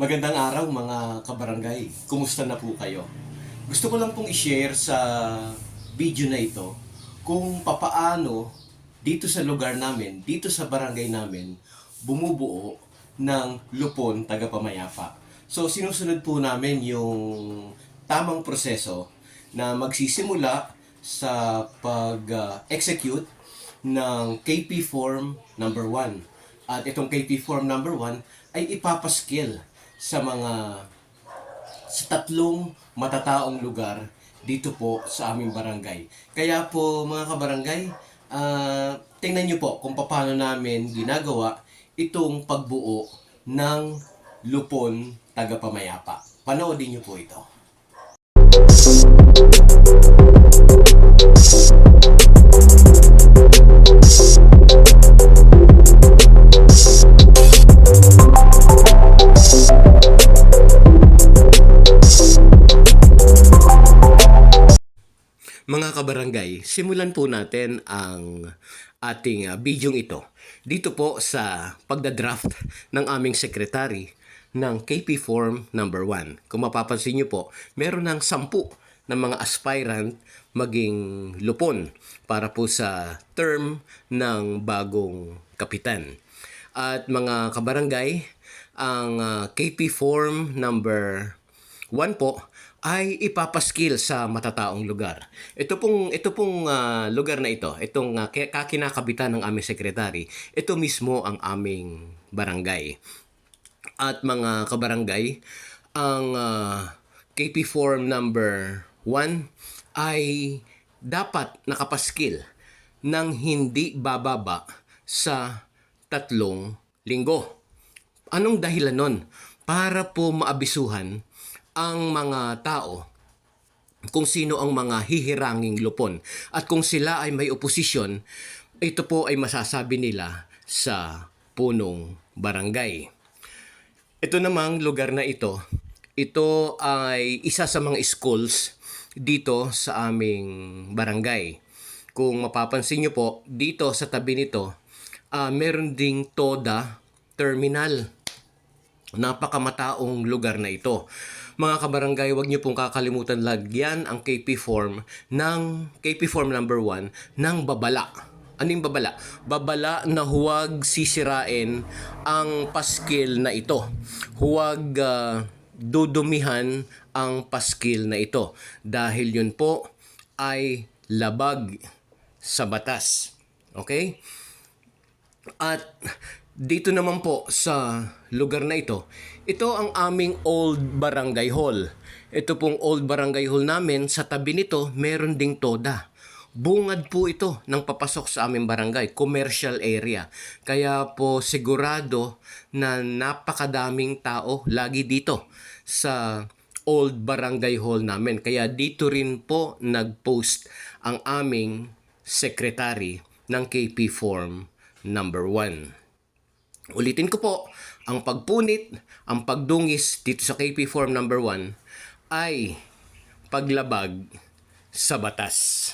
Magandang araw mga kabarangay. Kumusta na po kayo? Gusto ko lang pong i-share sa video na ito kung papaano dito sa lugar namin, dito sa barangay namin, bumubuo ng lupon tagapamayapa. So sinusunod po namin yung tamang proseso na magsisimula sa pag-execute ng KP form number 1. At itong KP form number 1 ay ipapaskill sa mga sa tatlong matataong lugar dito po sa aming barangay. Kaya po mga kabarangay, ah, tingnan nyo po kung paano namin ginagawa itong pagbuo ng lupon tagapamayapa. Panoodin nyo po ito. Mga kabarangay, simulan po natin ang ating uh, bidyong ito. Dito po sa pagdadraft ng aming sekretary ng KP Form number 1. Kung mapapansin niyo po, meron ng sampu ng mga aspirant maging lupon para po sa term ng bagong kapitan. At mga kabarangay, ang uh, KP Form number 1 po ay ipapaskill sa matataong lugar. Ito pong ito pong ah, lugar na ito, itong uh, kakinakabitan ng aming sekretary, ito mismo ang aming barangay. At mga kabarangay, ang ah, KP form number 1 ay dapat nakapaskil ng hindi bababa sa tatlong linggo. Anong dahilan nun? Para po maabisuhan ang mga tao kung sino ang mga hihiranging lupon. At kung sila ay may oposisyon, ito po ay masasabi nila sa punong barangay. Ito namang lugar na ito, ito ay isa sa mga schools dito sa aming barangay. Kung mapapansin nyo po, dito sa tabi nito, ah, meron ding TODA terminal napakamataong lugar na ito. Mga kabarangay, huwag niyo pong kakalimutan lagyan ang KP form ng KP form number 1 ng babala. Ano yung babala? Babala na huwag sisirain ang paskil na ito. Huwag ah, dudumihan ang paskil na ito dahil yun po ay labag sa batas. Okay? At dito naman po sa lugar na ito, ito ang aming old barangay hall. Ito pong old barangay hall namin, sa tabi nito meron ding toda. Bungad po ito ng papasok sa aming barangay, commercial area. Kaya po sigurado na napakadaming tao lagi dito sa old barangay hall namin. Kaya dito rin po nag-post ang aming secretary ng KP form number 1. Ulitin ko po, ang pagpunit, ang pagdungis dito sa KP form number 1 ay paglabag sa batas.